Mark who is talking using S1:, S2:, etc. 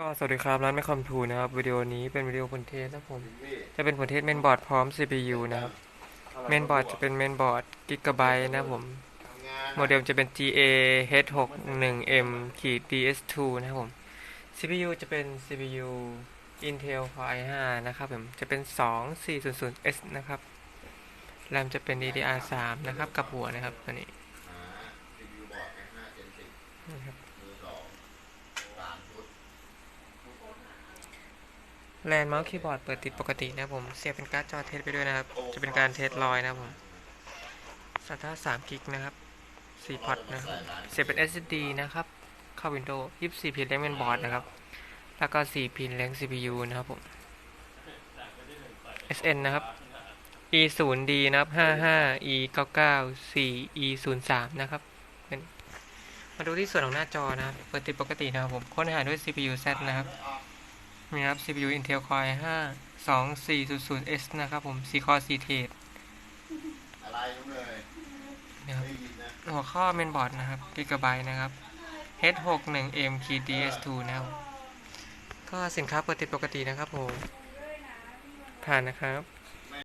S1: ก็สวัสดีครับร้านแมคคอมทูนะครับวิดีโอนี้เป็นวิดีโอผลเทสนะผมจะเป็นผลเทสเมนบอร์ดพร้อม CPU นะครับเมนบอร์ดจะเป็นเมนบอร์ดกิกะไบต์นะผมโมเดลจะเป็น GA H61M ขีด DS2 นะครับผม CPU จะเป็น CPU Intel Core i5 นะครับผมจะเป็น 2400S นะครับ RAM จะเป็น DDR3 นะครับกับหัวนะครับตัวนี้
S2: อ่ารีวิวบอร์ดไอห้าเจนสิบ
S1: นะครับ
S2: มือสองสามชุด
S1: แลนเมาส์คีย์บอร์ดเปิดติดปกตินะผม เสียบเป็นการ์ดจอเทสไปด้วยนะครับ จะเป็นการเทสรอยนะครับผม SATA 3กิกนะครับ4พอร์ตนะครับเสียบเป็น SSD นะครับ เข้า Windows 24 พินแรงเป็นบอร์ดนะครับ แล้วก็ 4 พินแรง CPU นะครับผม SN นะครับ E 0 D นะครับ 55 E 99 4 E 0 3นะครับมาดูที่ส่วนของหน้าจอนะครับ เปิดติดปกตินะครับผม ค้นหาด้วย CPU Z นะครับ นะครับ CPU Intel Core i5 2400S นะครับผม4 core 4 thread
S2: อะไรน้องเลย
S1: นะครับ
S2: ได้ยินนะ
S1: หัวข้อเมนบอร์ดนะครับ Gigabyte นะครับ H61M DS2 นะครับ ก็สินค้าเปิดติดปกตินะครับผม ผ่านนะครับ